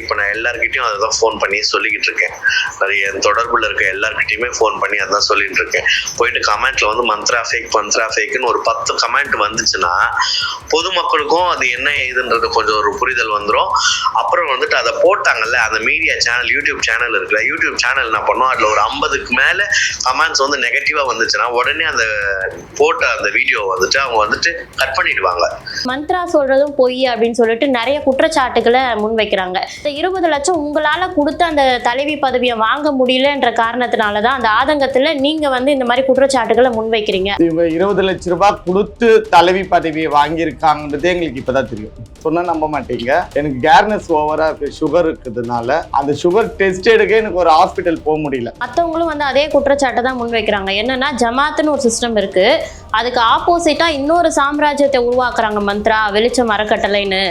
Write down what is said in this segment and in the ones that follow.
இப்போ நான் எல்லாருக்கிட்டையும் அதை தான் ஃபோன் பண்ணி சொல்லிக்கிட்டு இருக்கேன். நிறைய என் தொடர்பில் இருக்க எல்லாருக்கிட்டையுமே ஃபோன் பண்ணி அதான் சொல்லிட்டு இருக்கேன். போயிட்டு கமெண்ட்ல வந்து மந்த்ரா ஃபேக் மந்த்ரா ஃபேக்குன்னு ஒரு பத்து கமெண்ட் வந்துச்சுன்னா பொதுமக்களுக்கும் அது என்ன ஏதுன்றது கொஞ்சம் ஒரு புரிதல் வந்துடும் அப்புறம் வந்துட்டு அதை போட்டாங்கல்ல அந்த மீடியா சேனல் யூடியூப் சேனல் இருக்குல்ல யூடியூப் சேனல் என்ன பண்ணோம்? அதில் ஒரு ஐம்பதுக்கு மேலே கமெண்ட்ஸ் வந்து நெகட்டிவாக வந்துச்சுன்னா உடனே அந்த போட்ட அந்த வீடியோ வந்துட்டு அவங்க வந்துட்டு கட் பண்ணிடுவாங்க. மந்த்ரா சொல்றதும் பொய் அப்படின்னு சொல்லிட்டு நிறைய குற்றச்சாட்டுகளை முன்வைக்கிறாங்க. இந்த இருபது லட்சம் உங்களால கொடுத்த அந்த தலைவி பதவியை வாங்க முடியலன்ற காரணத்தினால தான் அந்த ஆதங்கத்துல நீங்க வந்து இந்த மாதிரி குற்றச்சாட்டுகளை முன்வைக்கிறீங்க. இவங்க இருபது லட்ச ரூபாய் கொடுத்து தலைவி பதவியை வாங்கியிருக்காங்கன்றதே எங்களுக்கு இப்பதான் தெரியும். சொன்னா நம்ப மாட்டீங்க. எனக்கு கேர்னஸ் ஓவரா இருக்கு சுகர் இருக்கிறதுனால அந்த சுகர் டெஸ்ட் எடுக்க எனக்கு ஒரு ஹாஸ்பிட்டல் போக முடியல. மற்றவங்களும் வந்து அதே குற்றச்சாட்டை தான் முன்வைக்கிறாங்க. என்னன்னா ஜமாத்துன்னு ஒரு சிஸ்டம் இருக்கு. அதுக்கு ஆப்போசிட்டா இன்னொரு சாம்ராஜ்யத்தை உருவாக்குறாங்க மந்த்ரா வெளிச்சம் அறக்கட்டளைன்னு.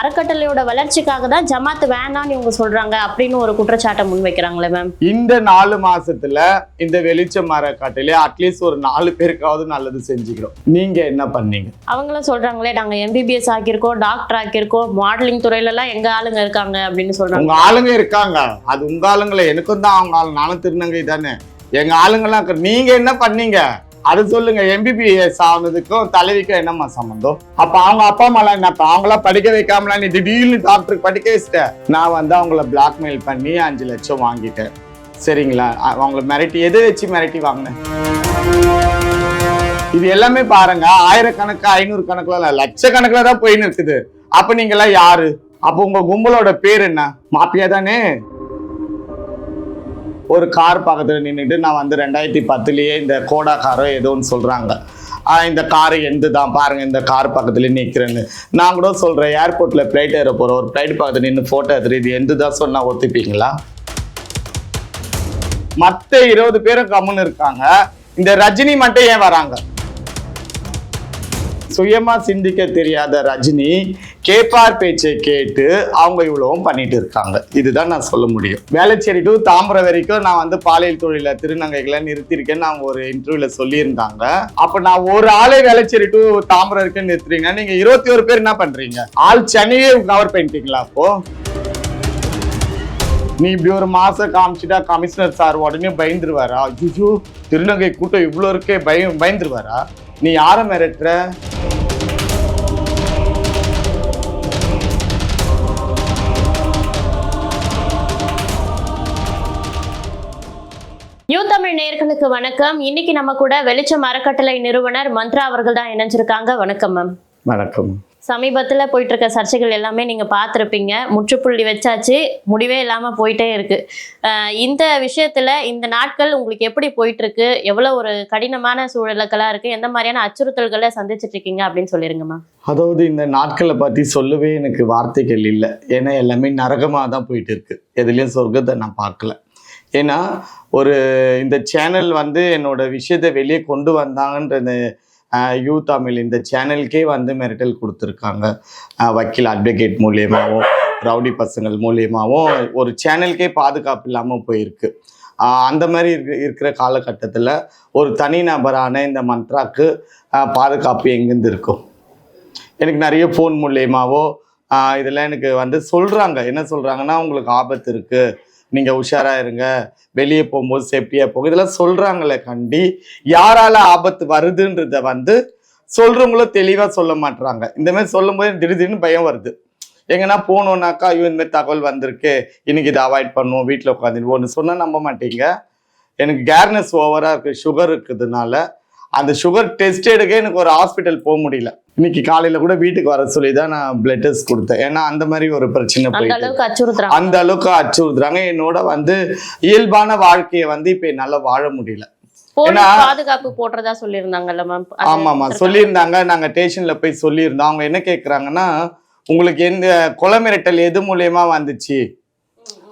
அறக்கட்டளையோட வளர்ச்சிக்காக தான் ஜமாத் வேணாம்னு இவங்க சொல்றாங்க அப்படின்னு ஒரு குற்றச்சாட்டை முன்வைக்கிறாங்களே மேம் இந்த நாலு மாசத்துல இந்த வெளிச்சம் மர காட்டிலே அட்லீஸ்ட் ஒரு நாலு பேருக்காவது நல்லது செஞ்சுக்கிறோம். நீங்க என்ன பண்ணீங்க? அவங்களும் சொல்றாங்களே நாங்க எம்பிபிஎஸ் ஆக்கியிருக்கோம் டாக்டர் ஆக்கியிருக்கோம் மாடலிங் துறையில எல்லாம் எங்க ஆளுங்க இருக்காங்க அப்படின்னு உங்க சொல்றாங்க ஆளுங்க இருக்காங்க. அது உங்க ஆளுங்களே. எனக்கும் தான் அவங்க ஆளு. நானும் திருநங்கை தானே. எங்க இருக்கு. நீங்க என்ன பண்ணீங்க? அது சொல்லுங்க எம்பிபிஎஸ் ஆனதுக்கும் தலைவிக்கும் என்னம்மா சம்பந்தம்? அப்ப அவங்க அப்பா அம்மாலாம் என்ன அவங்களா படிக்க வைக்காமலாம் நீ திடீர்னு டாக்டருக்கு படிக்க வச்சிட்ட? நான் வந்து அவங்கள பிளாக்மெயில் பண்ணி அஞ்சு லட்சம் வாங்கிட்டேன். சரிங்களா? அவங்கள மிரட்டி எதை வச்சு மிரட்டி வாங்கினேன்? இது எல்லாமே பாருங்க ஆயிரக்கணக்கு ஐநூறு கணக்குல இல்ல, லட்சக்கணக்குல தான் போயின்னு இருக்குது. அப்ப நீங்க எல்லாம் யாரு? அப்ப உங்க கும்பலோட பேர் என்ன? மாப்பியா தானே? ஒரு கார் பக்கத்தில் நின்றுட்டு நான் வந்து ரெண்டாயிரத்தி பத்துலேயே இந்த கோடா காரோ ஏதோன்னு சொல்கிறாங்க இந்த கார் எந்த தான் பாருங்கள் இந்த கார் பக்கத்துலேயே நிற்கிறேன்னு நான் கூட சொல்கிறேன் ஏர்போர்ட்டில் ஃப்ளைட் ஏற போகிறோம் ஒரு ஃப்ளைட் பக்கத்துல நின்று ஃபோட்டோ எடுத்துட்டு இது எந்த தான் சொன்னால் ஒத்துப்பீங்களா? மற்ற இருபது பேரும் கம்முன்னு இருக்காங்க. இந்த ரஜினி மட்டும் ஏன் வராங்க? சுயமா சிந்திக்க தெரியாத ரஜினி கேப்பார் பேச்சை கேட்டு அவங்க இவ்வளவும் பண்ணிட்டு இருக்காங்க. இதுதான் நான் சொல்ல முடியும். வேளச்சேரி டு தாம்பரம் வரைக்கும் நான் வந்து பாலியல் தொழில திருநங்கைகளை நிறுத்தியிருக்கேன்னு அவங்க ஒரு இன்டர்வியூல சொல்லியிருந்தாங்க. அப்ப நான் ஒரு ஆளே வேளச்சேரி டு தாம்பரம் வரைக்கும் நிறுத்துறீங்க நீங்க இருபத்தி ஒரு பேர் என்ன பண்றீங்க? ஆள் சென்னையே கவர் பண்ணிட்டீங்களா அப்போ? நீ இப்படி ஒரு மாசம் காமிச்சிட்டா கமிஷனர் சார் உடனே பயந்துருவாரா? ஐயோ திருநங்கை கூட்டம் இவ்வளோ இருக்கே பயம் பயந்துருவாரா? நீ யாரை மிரட்டுற? யூ தமிழ் நேயர்களுக்கு வணக்கம். இன்னைக்கு நம்ம கூட வெளிச்சம் அறக்கட்டளை நிறுவனர் மந்த்ரா அவர்கள் தான் இணைஞ்சிருக்காங்க. வணக்கம் மேம் வணக்கம். சமீபத்தில் போயிட்டு இருக்க சர்ச்சைகள் எல்லாமே நீங்க பார்த்துருப்பீங்க. முற்றுப்புள்ளி வச்சாச்சு. முடிவே இல்லாம போயிட்டே இருக்கு. இந்த விஷயத்துல இந்த நாட்கள் உங்களுக்கு எப்படி போயிட்டு இருக்கு எவ்வளவு ஒரு கடினமான சூழலுக்கெல்லாம் இருக்கு? எந்த மாதிரியான அச்சுறுத்தல்களை சந்திச்சிட்டு இருக்கீங்க அப்படின்னு சொல்லிருங்கம்மா அதாவது இந்த நாட்களை பற்றி சொல்லவே எனக்கு வார்த்தைகள் இல்லை. ஏன்னா எல்லாமே நரகமாக தான் போயிட்டு இருக்கு எதுலேயும் சொர்க்கத்தை நான் பார்க்கல. ஏன்னா ஒரு இந்த சேனல் வந்து என்னோட விஷயத்தை வெளியே கொண்டு வந்தாங்கன்ற யூ தமிழ் இந்த சேனலுக்கே வந்து மிரட்டல் கொடுத்துருக்காங்க. வக்கீல் அட்வொகேட் மூலியமாகவும் ரவுடி பசங்கள் மூலியமாகவும் ஒரு சேனலுக்கே பாதுகாப்பு இல்லாமல் போயிருக்கு. அந்த மாதிரி இருக்கு இருக்கிற காலகட்டத்தில் ஒரு தனிநபரான இந்த மந்த்ராக்கு பாதுகாப்பு எங்கேருந்து இருக்கும்? எனக்கு நிறைய ஃபோன் மூலியமாகவோ இதெல்லாம் எனக்கு வந்து சொல்கிறாங்க என்ன சொல்கிறாங்கன்னா உங்களுக்கு ஆபத்து இருக்குது நீங்கள் உஷாராக இருங்க. வெளியே போகும்போது சேஃப்டியாக போகும் இதெல்லாம் சொல்கிறாங்களே கண்டி. யாரால ஆபத்து வருதுன்றத வந்து சொல்கிறவங்களும் தெளிவாக சொல்ல மாட்டுறாங்க இந்த மாதிரி சொல்லும்போது திடீர்னு பயம் வருது. எங்கன்னா போகணுன்னாக்கா ஐயோ இந்தமாரி தகவல் வந்திருக்கு. இன்னைக்கு இதை அவாய்ட் பண்ணுவோம். வீட்டில் உட்காந்து ஒன்று சொன்னால் நம்ப மாட்டீங்க. எனக்கு கேர்னஸ் ஓவராக இருக்குது சுகர் இருக்கிறதுனால அந்த சுகர் டெஸ்ட் எடுக்க எனக்கு ஒரு ஹாஸ்பிட்டல் போக முடியல. இன்னைக்கு காலையில கூட வீட்டுக்கு வர சொல்லி தான் நான் பிளட் டெஸ்ட் கொடுத்தேன். ஏன்னா அந்த மாதிரி ஒரு பிரச்சனை அந்த போயிட்டு அந்த அளவுக்கு அச்சுறுத்துறாங்க. என்னோட வந்து இயல்பான வாழ்க்கையை வந்து இப்ப என்னால வாழ முடியல. பாதுகாப்பு போடுறதா சொல்லியிருந்தாங்கல்ல மேம் ஆமாமா சொல்லியிருந்தாங்க. நாங்க ஸ்டேஷன்ல போய் சொல்லியிருந்தோம். அவங்க என்ன கேக்குறாங்கன்னா உங்களுக்கு எந்த கொலை மிரட்டல் எது மூலியமா வந்துச்சு?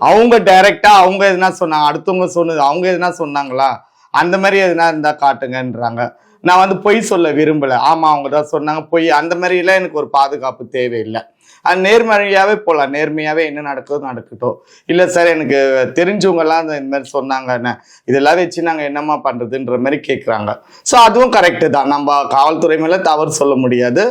அவங்க டைரக்டா அவங்க எதுனா சொன்னாங்க. அடுத்தவங்க சொன்னது அவங்க எதுனா சொன்னாங்களா? அந்த மாதிரி எதுனா இருந்தா காட்டுங்கன்றாங்க. நான் வந்து பொய் சொல்ல விரும்பல. ஆமா அவங்க தான் சொன்னாங்க. பொய் அந்த மாதிரிலாம் எனக்கு ஒரு பாதுகாப்பு தேவையில்லை. அது நேர்மறையாகவே போகலாம் நேர்மையாகவே என்ன நடக்குதோ நடக்கட்டும். இல்லை சார் எனக்கு தெரிஞ்சவங்கலாம் இந்த மாதிரி சொன்னாங்கன்னு இதெல்லாம் வச்சு நாங்கள் என்னம்மா பண்ணுறதுன்ற மாதிரி கேட்குறாங்க ஸோ அதுவும் கரெக்டு தான். நம்ம காவல்துறை மேலே தவறு சொல்ல முடியாது.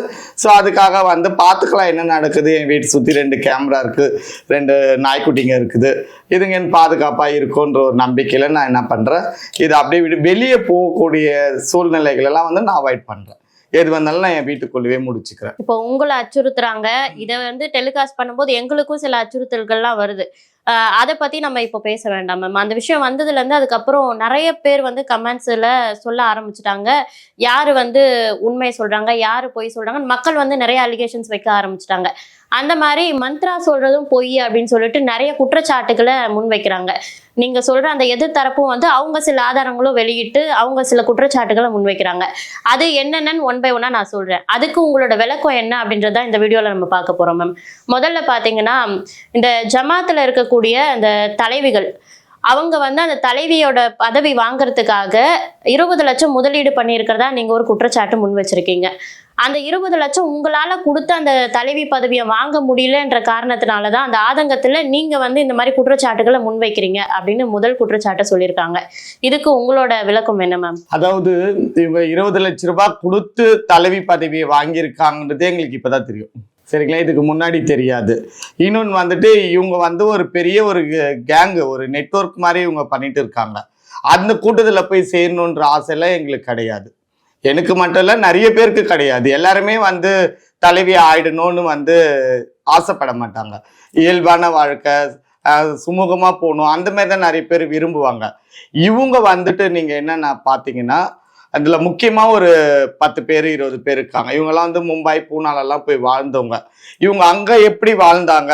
ஸோ அதுக்காக வந்து பார்த்துக்கலாம் என்ன நடக்குது. என் வீட்டு சுற்றி ரெண்டு கேமரா இருக்குது ரெண்டு நாய்க்குட்டிங்க இருக்குது. இதுங்க என் பாதுகாப்பாக இருக்கும்ன்ற ஒரு நம்பிக்கையில் நான் என்ன பண்ணுறேன் இது அப்படியே விட்டு வெளியே போகக்கூடிய சூழ்நிலைகளெல்லாம் வந்து நான் அவாய்ட் பண்ணுறேன் எது வந்தாலும் நான் என் வீட்டுக்குள்ளவே முடிச்சுக்கிறேன். இப்போ உங்களை அச்சுறுத்துறாங்க. இதை வந்து டெலிகாஸ்ட் பண்ணும்போது எங்களுக்கும் சில அச்சுறுத்தல்கள்லாம் வருது. ஆஹ் அதை பத்தி நம்ம இப்போ பேச வேண்டாம் மேம் அந்த விஷயம் வந்ததுல இருந்து அதுக்கப்புறம் நிறைய பேர் வந்து கமெண்ட்ஸ்ல சொல்ல ஆரம்பிச்சிட்டாங்க. யாரு வந்து உண்மை சொல்றாங்க? யாரு போய் சொல்றாங்க மக்கள் வந்து நிறைய அலிகேஷன்ஸ் வைக்க ஆரம்பிச்சிட்டாங்க. அந்த மாதிரி மந்த்ரா சொல்றதும் பொய் அப்படின்னு சொல்லிட்டு நிறைய குற்றச்சாட்டுகளை முன்வைக்கிறாங்க. நீங்க சொல்ற அந்த எதிர்த்தரப்பும் வந்து அவங்க சில ஆதாரங்களும் வெளியிட்டு அவங்க சில குற்றச்சாட்டுகளை முன்வைக்கிறாங்க. அது என்னென்னு ஒன் பை ஒன்னா நான் சொல்றேன். அதுக்கு உங்களோட விளக்கம் என்ன அப்படின்றத இந்த வீடியோல நம்ம பார்க்க போறோம் மேம் முதல்ல பாத்தீங்கன்னா இந்த ஜமாத்துல இருக்கக்கூடிய அந்த தலைவிகள் அவங்க வந்து அந்த தலைவியோட பதவி வாங்குறதுக்காக இருபது லட்சம் முதலீடு பண்ணியிருக்கிறதா நீங்க ஒரு குற்றச்சாட்டு முன் வச்சிருக்கீங்க அந்த இருபது லட்சம் உங்களால் கொடுத்து அந்த தலைவி பதவியை வாங்க முடியலன்ற காரணத்தினால தான் அந்த ஆதங்கத்தில் நீங்கள் வந்து இந்த மாதிரி குற்றச்சாட்டுகளை முன்வைக்கிறீங்க அப்படின்னு முதல் குற்றச்சாட்டை சொல்லியிருக்காங்க. இதுக்கு உங்களோட விளக்கம் என்ன மேம் அதாவது இவங்க இருபது லட்ச ரூபாய் கொடுத்து தலைவி பதவியை வாங்கியிருக்காங்கன்றதே எங்களுக்கு இப்பதான் தெரியும். சரிங்களா? இதுக்கு முன்னாடி தெரியாது. இன்னொன்று வந்துட்டு இவங்க வந்து ஒரு பெரிய ஒரு கேங்கு ஒரு நெட்வொர்க் மாதிரி இவங்க பண்ணிட்டு இருக்காங்க. அந்த கூட்டத்தில் போய் சேரணுன்ற ஆசையெல்லாம் எங்களுக்கு கிடையாது. எனக்கு மட்டும் இல்லை நிறைய பேருக்கு கிடையாது. எல்லாருமே வந்து தலைவி ஆயிடணும்னு வந்து ஆசைப்பட மாட்டாங்க. இயல்பான வாழ்க்கை சுமூகமாக சுமூகமா போகணும் அந்த மாதிரி தான் நிறைய பேர் விரும்புவாங்க. இவங்க வந்துட்டு நீங்க என்னென்ன பார்த்தீங்கன்னா அதுல முக்கியமா ஒரு பத்து பேர் இருபது பேர் இருக்காங்க. இவங்கெல்லாம் வந்து மும்பை பூனாலெல்லாம் போய் வாழ்ந்தவங்க. இவங்க அங்க எப்படி வாழ்ந்தாங்க?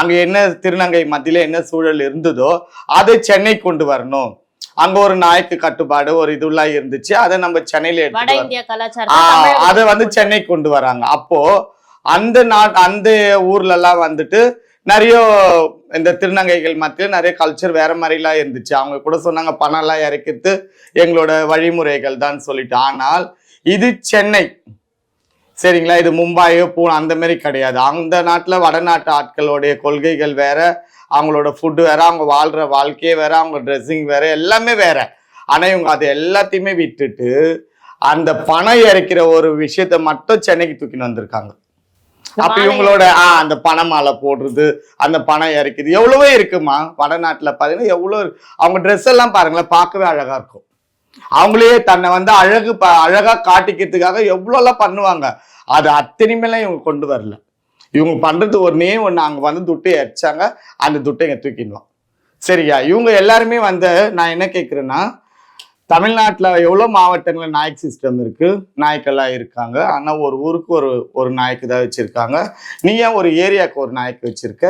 அங்க என்ன திருநங்கை மத்தியில என்ன சூழல் இருந்ததோ அதை சென்னை கொண்டு வரணும். அங்க ஒரு நாய்க்கு கட்டுப்பாடு ஒரு இதுலாம் இருந்துச்சு. அதை நம்ம சென்னையில எடுத்து அதை வந்து சென்னை கொண்டு வராங்க. அப்போ அந்த நாட் அந்த ஊர்ல எல்லாம் வந்துட்டு நிறைய இந்த திருநங்கைகள் மத்தியில் நிறைய கல்ச்சர் வேற மாதிரிலாம் இருந்துச்சு. அவங்க கூட சொன்னாங்க பணம் எல்லாம் இறக்கிட்டு எங்களோட வழிமுறைகள் தான் சொல்லிட்டு. ஆனால் இது சென்னை. சரிங்களா? இது மும்பாயோ பூ அந்த மாதிரி கிடையாது. அந்த நாட்டில் வடநாட்டு ஆட்களுடைய கொள்கைகள் வேற அவங்களோட ஃபுட்டு வேற அவங்க வாழ்ற வாழ்க்கையே வேற அவங்க ட்ரெஸ்ஸிங் வேற எல்லாமே வேற. ஆனா இவங்க அது எல்லாத்தையுமே விட்டுட்டு அந்த பணம் இறைக்கிற ஒரு விஷயத்த மட்டும் சென்னைக்கு தூக்கின்னு வந்திருக்காங்க. அப்ப இவங்களோட ஆஹ் அந்த பணமாலை போடுறது அந்த பணம் இறக்குது எவ்வளவோ இருக்குமா? வடநாட்டுல பாத்தீங்கன்னா எவ்வளவு. அவங்க ட்ரெஸ் எல்லாம் பாருங்களேன் பார்க்கவே அழகா இருக்கும். அவங்களே தன்னை வந்து அழகு அழகா காட்டிக்கிறதுக்காக எவ்வளவு எல்லாம் பண்ணுவாங்க. அது அத்தனையுமேலாம் இவங்க கொண்டு வரல. இவங்க பண்றது நேம் ஒன்று அங்கே வந்து துட்டை அடிச்சாங்க அந்த துட்டை இங்கே தூக்கிடுவான் சரியா? இவங்க எல்லாருமே வந்து நான் என்ன கேட்குறேன்னா தமிழ்நாட்டில் எவ்வளோ மாவட்டங்களில் நாய்க் சிஸ்டம் இருக்குது நாய்க்கெல்லாம் இருக்காங்க. ஆனால் ஒரு ஊருக்கு ஒரு ஒரு நாய்க்கு தான் வச்சுருக்காங்க. நீ ஏன் ஒரு ஏரியாவுக்கு ஒரு நாய்க்கு வச்சுருக்க?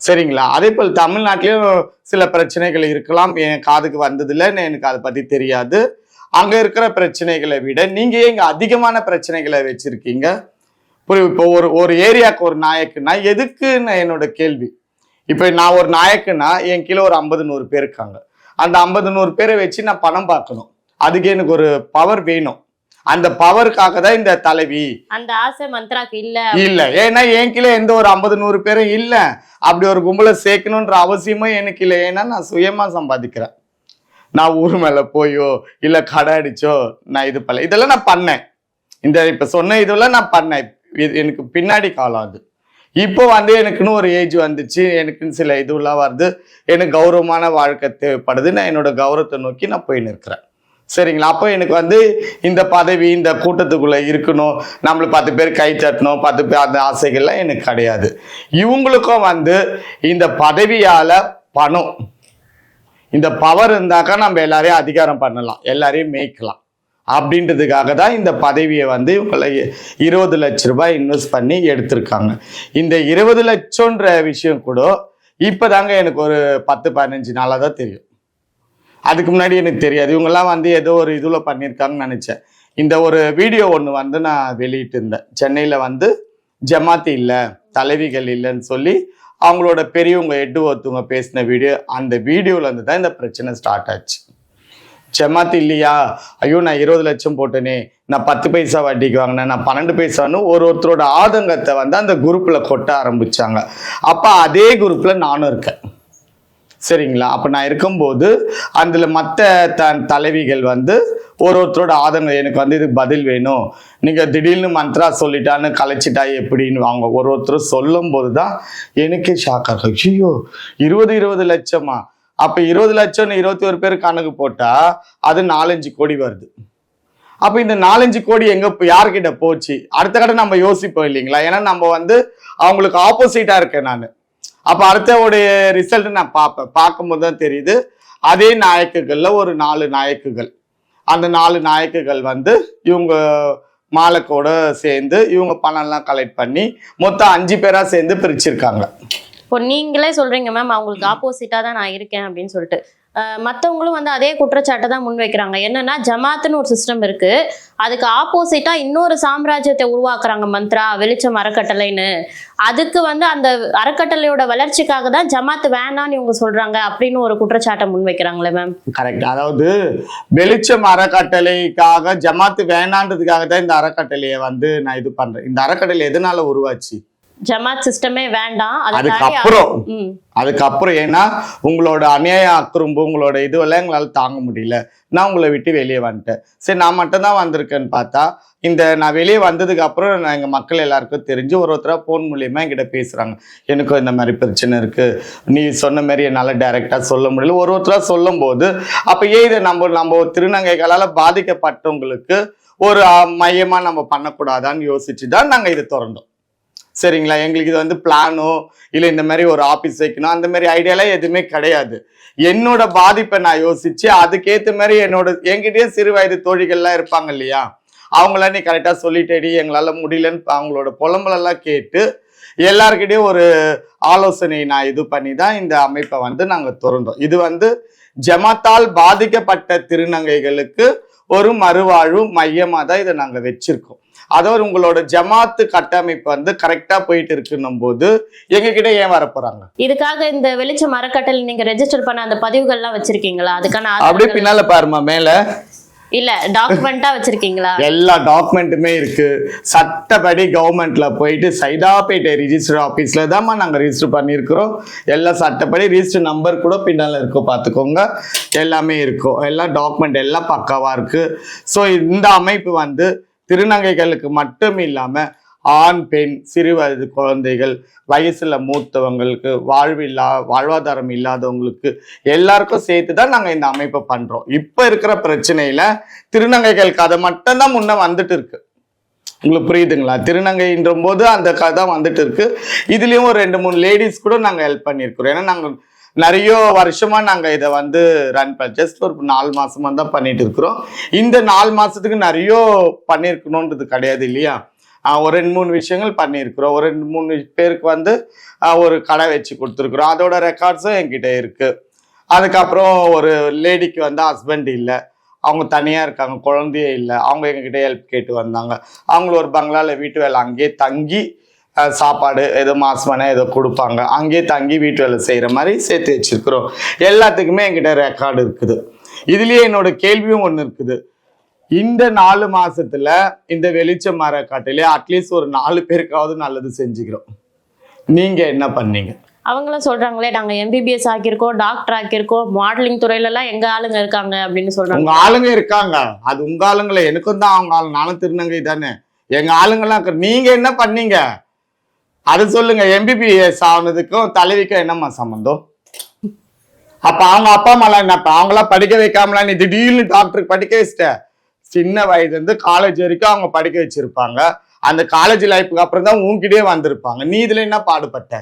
சரிங்களா? அதே போல் தமிழ்நாட்டிலையும் சில பிரச்சனைகள் இருக்கலாம். என் காதுக்கு வந்ததில்லை எனக்கு அதை பற்றி தெரியாது. அங்கே இருக்கிற பிரச்சனைகளை விட நீங்கள் ஏன் இங்கே அதிகமான பிரச்சனைகளை வச்சுருக்கீங்க? புரியுது இப்போ ஒரு ஒரு ஏரியாவுக்கு ஒரு நாயக்குன்னா எதுக்குன்னு என்னோட கேள்வி. இப்போ நான் ஒரு நாயக்குன்னா என் கீழே ஒரு ஐம்பது நூறு பேர் இருக்காங்க. அந்த ஐம்பது நூறு பேரை வச்சு நான் பணம் பார்க்கணும். அதுக்கு எனக்கு ஒரு பவர் வேணும். அந்த பவருக்காக தான் இந்த தலைவி. அந்த ஆசை மந்த்ராக்கு இல்ல. இல்ல. ஏன்னா என் கீழே எந்த ஒரு ஐம்பது நூறு பேரும் இல்ல. அப்படி ஒரு கும்பலை சேர்க்கணுன்ற அவசியமும் எனக்கு இல்லை. ஏன்னா நான் சுயமா சம்பாதிக்கிறேன். நான் ஊர் மேல போயோ இல்ல கடை அடிச்சோ நான் இது பண்ணல. இதெல்லாம் நான் பண்ணேன். இந்த இப்ப சொன்ன இதெல்லாம் நான் பண்ணேன். இது எனக்கு பின்னாடி காலம் அது. இப்போ வந்து எனக்குன்னு ஒரு ஏஜ் வந்துச்சு எனக்குன்னு சில இதுவெல்லாம் வருது எனக்கு கௌரவமான வாழ்க்கை தேவைப்படுது நான் என்னோட கௌரவத்தை நோக்கி நான் போய் நிற்கிறேன். சரிங்களா? அப்போ எனக்கு வந்து இந்த பதவி இந்த கூட்டத்துக்குள்ளே இருக்கணும் நம்மள பத்து பேர் கை தட்டணும் பத்து பேர் அந்த ஆசைகள்லாம் எனக்கு கிடையாது. இவங்களுக்கும் வந்து இந்த பதவியால் பணம். இந்த பவர் இருந்தாக்கா நம்ம எல்லாரையும் அதிகாரம் பண்ணலாம் எல்லாரையும் மேய்க்கலாம். அப்படின்றதுக்காக தான் இந்த பதவியை வந்து இவங்களை இருபது லட்ச ரூபாய் இன்வெஸ்ட் பண்ணி எடுத்திருக்காங்க. இந்த இருபது லட்சம்ன்ற விஷயம் கூட இப்போ தாங்க எனக்கு ஒரு பத்து பதினஞ்சு நாளாக தான் தெரியும். அதுக்கு முன்னாடி எனக்கு தெரியாது. இவங்கெல்லாம் வந்து ஏதோ ஒரு இதில் பண்ணியிருக்காங்கன்னு நினச்சேன். இந்த ஒரு வீடியோ ஒன்று வந்து நான் வெளியிட்டு இருந்தேன் சென்னையில் வந்து ஜமாத்தி இல்லை தலைவிகள் இல்லைன்னு சொல்லி அவங்களோட பெரியவங்க எட்டு ஒருத்தவங்க பேசின வீடியோ அந்த வீடியோவிலேருந்து தான் இந்த பிரச்சனை ஸ்டார்ட் ஆச்சு. செம்மாத்து இல்லையா ஐயோ நான் இருபது லட்சம் போட்டேனே. நான் பத்து பைசா வட்டிக்கு வாங்கினேன். நான் பன்னெண்டு பைசான்னு ஒரு ஒருத்தரோட ஆதங்கத்தை வந்து அந்த குரூப்பில் கொட்ட ஆரம்பித்தாங்க அப்போ அதே குரூப்பில் நானும் இருக்கேன். சரிங்களா? அப்போ நான் இருக்கும்போது அதில் மற்ற த தலைவிகள் வந்து ஒரு ஒருத்தரோட ஆதங்கம் எனக்கு வந்து இதுக்கு பதில் வேணும். நீங்கள் திடீர்னு மந்த்ரா சொல்லிட்டான்னு கலைச்சிட்டா எப்படின்னு வாங்க. ஒரு ஒருத்தர் சொல்லும் போது தான் எனக்கே ஷாக்காக ஐயோ இருபது இருபது லட்சமா? அப்போ இருபது லட்சம்னு இருபத்தி ஒரு பேர் கணக்கு போட்டால் அது நாலஞ்சு கோடி வருது. அப்போ இந்த நாலஞ்சு கோடி எங்க யார்கிட்ட போச்சு? அடுத்த கடை நம்ம யோசிப்போம் இல்லைங்களா? ஏன்னா நம்ம வந்து அவங்களுக்கு ஆப்போசிட்டா இருக்கேன் நான். அப்போ அடுத்தவுடைய ரிசல்ட் நான் பார்ப்பேன் பார்க்கும்போது தான் தெரியுது. அதே நாயக்குகள்ல ஒரு நாலு நாயக்குகள். அந்த நாலு நாயக்குகள் வந்து இவங்க மாலக்கோட சேர்ந்து இவங்க பணம்லாம் கலெக்ட் பண்ணி மொத்தம் அஞ்சு பேரா சேர்ந்து பிரிச்சிருக்காங்க. இப்போ நீங்களே சொல்றீங்க மேம் அவங்களுக்கு ஆப்போசிட்டா தான் நான் இருக்கேன் அப்படின்னு சொல்லிட்டு. அஹ் மத்தவங்களும் வந்து அதே குற்றச்சாட்டை தான் முன்வைக்கிறாங்க என்னன்னா ஜமாத்துன்னு ஒரு சிஸ்டம் இருக்கு. அதுக்கு ஆப்போசிட்டா இன்னொரு சாம்ராஜ்யத்தை உருவாக்குறாங்க மந்த்ரா வெளிச்சம் அறக்கட்டளைன்னு. அதுக்கு வந்து அந்த அறக்கட்டளையோட வளர்ச்சிக்காக தான் ஜமாத் வேணான்னு இவங்க சொல்றாங்க அப்படின்னு ஒரு குற்றச்சாட்டை முன்வைக்கிறாங்களே மேம். கரெக்ட் அதாவது வெளிச்சம் அறக்கட்டளைக்காக ஜமாத்து வேணான்றதுக்காக தான் இந்த அறக்கட்டளையை வந்து நான் இது பண்றேன். இந்த அறக்கட்டளை எதனால உருவாச்சு? ஜமாத் சிஸ்டமே வேண்டாம். அதுக்கப்புறம் அதுக்கப்புறம் ஏன்னா உங்களோட அநியாய அக்குறும்பு உங்களோட இதுவெல்லாம் எங்களால் தாங்க முடியல. நான் உங்களை விட்டு வெளியே வந்துட்டேன். சரி நான் மட்டும்தான் வந்திருக்கேன்னு பார்த்தா இந்த நான் வெளியே வந்ததுக்கு அப்புறம் நான் எங்கள் மக்கள் எல்லாருக்கும் தெரிஞ்சு ஒரு ஒருத்தராக ஃபோன் மூலியமா என்கிட்ட பேசுகிறாங்க எனக்கும் இந்த மாதிரி பிரச்சனை இருக்குது நீ சொன்ன மாதிரி என்னால் டைரெக்டாக சொல்ல முடியல. ஒரு ஒருத்தராக சொல்லும்போது அப்போ ஏன் இதை நம்ம நம்ம திருநங்கைகளால் பாதிக்கப்பட்டவங்களுக்கு ஒரு மையமாக நம்ம பண்ணக்கூடாதான்னு யோசிச்சு தான் நாங்கள் இதை திறந்தோம். சரிங்களா? எங்களுக்கு இது வந்து பிளானோ இல்லை இந்த மாதிரி ஒரு ஆஃபீஸ் வைக்கணும். அந்த மாதிரி ஐடியாலாம் எதுவுமே கிடையாது. என்னோட பாதிப்பை நான் யோசிச்சு அதுக்கேற்ற மாதிரி என்னோட என்கிட்டயே சிறு வயது தோழிகள்லாம் இருப்பாங்க இல்லையா? அவங்களாம் நீ கரெக்டாக சொல்லிட்டேடி எங்களால் முடியலன்னு அவங்களோட புலம்பலெல்லாம் கேட்டு எல்லாருக்கிட்டையும் ஒரு ஆலோசனை நான் இது பண்ணி தான் இந்த அமைப்பை வந்து நாங்கள் திறந்தோம். இது வந்து ஜமாத்தால் பாதிக்கப்பட்ட திருநங்கைகளுக்கு ஒரு மறுவாழ்வு மையமாக தான் இதை நாங்கள் வச்சிருக்கோம். அதாவது உங்களோட ஜமாத்து கட்டமைப்பு வந்து கரெக்டாக போயிட்டு இருக்குன்னும் போது எங்ககிட்ட ஏன் வர போறாங்க? இதுக்காக இந்த வெளிச்சம் அறக்கட்டளை நீங்க ரெஜிஸ்டர் பண்ண அந்த பதிவுகள்லாம் வச்சிருக்கீங்களா? அதுக்கான அப்படியே பின்னால பாருமா மேல. இல்ல டாக்குமெண்டா வச்சிருக்கீங்களா? எல்லா டாக்குமெண்ட்டுமே இருக்கு. சட்டப்படி கவர்மெண்ட்ல போயிட்டு சைதாப்பேட்டை ரிஜிஸ்டர் ஆஃபீஸ்ல தான்மா நாங்கள் ரிஜிஸ்டர் பண்ணியிருக்கிறோம். எல்லாம் சட்டப்படி ரிஜிஸ்டர் நம்பர் கூட பின்னால இருக்கும் பார்த்துக்கோங்க. எல்லாமே இருக்கும் எல்லாம் டாக்குமெண்ட் எல்லாம் பக்காவா இருக்கு. ஸோ இந்த அமைப்பு வந்து திருநங்கைகளுக்கு மட்டும் இல்லாம ஆண் பெண் சிறு வயது குழந்தைகள் வயசுல மூத்தவங்களுக்கு வாழ்வில்லா வாழ்வாதாரம் இல்லாதவங்களுக்கு எல்லாருக்கும் சேர்த்து தான் நாங்கள் இந்த அமைப்பை பண்றோம். இப்போ இருக்கிற பிரச்சனையில திருநங்கைகள் கதை மட்டும்தான் முன்ன வந்துட்டு இருக்கு. உங்களுக்கு புரியுதுங்களா? திருநங்கைன்ற போது அந்த கதை வந்துட்டு இருக்கு. இதுலயும் ஒரு ரெண்டு மூணு லேடிஸ் கூட நாங்கள் ஹெல்ப் பண்ணியிருக்கிறோம். ஏன்னா நாங்கள் நிறைய வருஷமா நாங்க இதை வந்து ரன் பண்ண ஜஸ்ட் ஒரு நாலு மாசமா தான் பண்ணிட்டு இருக்கிறோம். இந்த நாலு மாசத்துக்கு நிறைய பண்ணியிருக்கணுன்றது கிடையாது இல்லையா? ஒரு ரெண்டு மூணு விஷயங்கள் பண்ணியிருக்கிறோம் ஒரு ரெண்டு மூணு பேருக்கு வந்து ஒரு கடை வச்சு கொடுத்துருக்குறோம். அதோட ரெக்கார்ட்ஸும் என்கிட்ட இருக்கு. அதுக்கப்புறம் ஒரு லேடிக்கு வந்து ஹஸ்பண்ட் இல்லை. அவங்க தனியாக இருக்காங்க குழந்தையே இல்லை. அவங்க எங்ககிட்ட ஹெல்ப் கேட்டு வந்தாங்க. அவங்கள ஒரு பங்களாவில் வீட்டு வேலை அங்கேயே தங்கி சாப்பாடு ஏதோ மாசமான ஏதோ கொடுப்பாங்க. அங்கேயே தங்கி வீட்டு வேலை செய்கிற மாதிரி சேர்த்து வச்சிருக்கிறோம். எல்லாத்துக்குமே என்கிட்ட ரெக்கார்டு இருக்குது. இதுலேயே என்னோட கேள்வியும் ஒன்று இருக்குது. இந்த நாலு மாசத்துல இந்த வெளிச்சம் மர காட்டிலே அட்லீஸ்ட் ஒரு நாலு பேருக்காவது நல்லது செஞ்சுக்கிறோம். நீங்க என்ன பண்ணீங்க? அவங்களும் சொல்றாங்களே நாங்க எம்பிபிஎஸ் ஆக்கியிருக்கோம் டாக்டர் ஆக்கியிருக்கோம் மாடலிங் துறையில எல்லாம் எங்க ஆளுங்க இருக்காங்க அப்படின்னு உங்க சொல்றாங்க ஆளுங்க இருக்காங்க. அது உங்க ஆளுங்கள. எனக்கும் தான் அவங்க ஆளு. நானும் திருநங்கை தானே. எங்க ஆளுங்கெல்லாம். நீங்க என்ன பண்ணீங்க? அது சொல்லுங்க எம்பிபிஎஸ் ஆனதுக்கும் தலைவிக்கும் என்னம்மா சம்பந்தம்? அப்ப அவங்க அப்பா அம்மாலாம் என்னப்பா அவங்களாம் படிக்க வைக்காமலாம் நீ திடீர்னு டாக்டருக்கு படிக்க வச்சிட்ட? சின்ன வயதுல இருந்து காலேஜ் வரைக்கும் அவங்க படிக்க வச்சிருப்பாங்க. அந்த காலேஜ் லைஃபுக்கு அப்புறம் தான் உன்கிட்டயே வந்திருப்பாங்க. நீ இதுல என்ன பாடுபட்ட?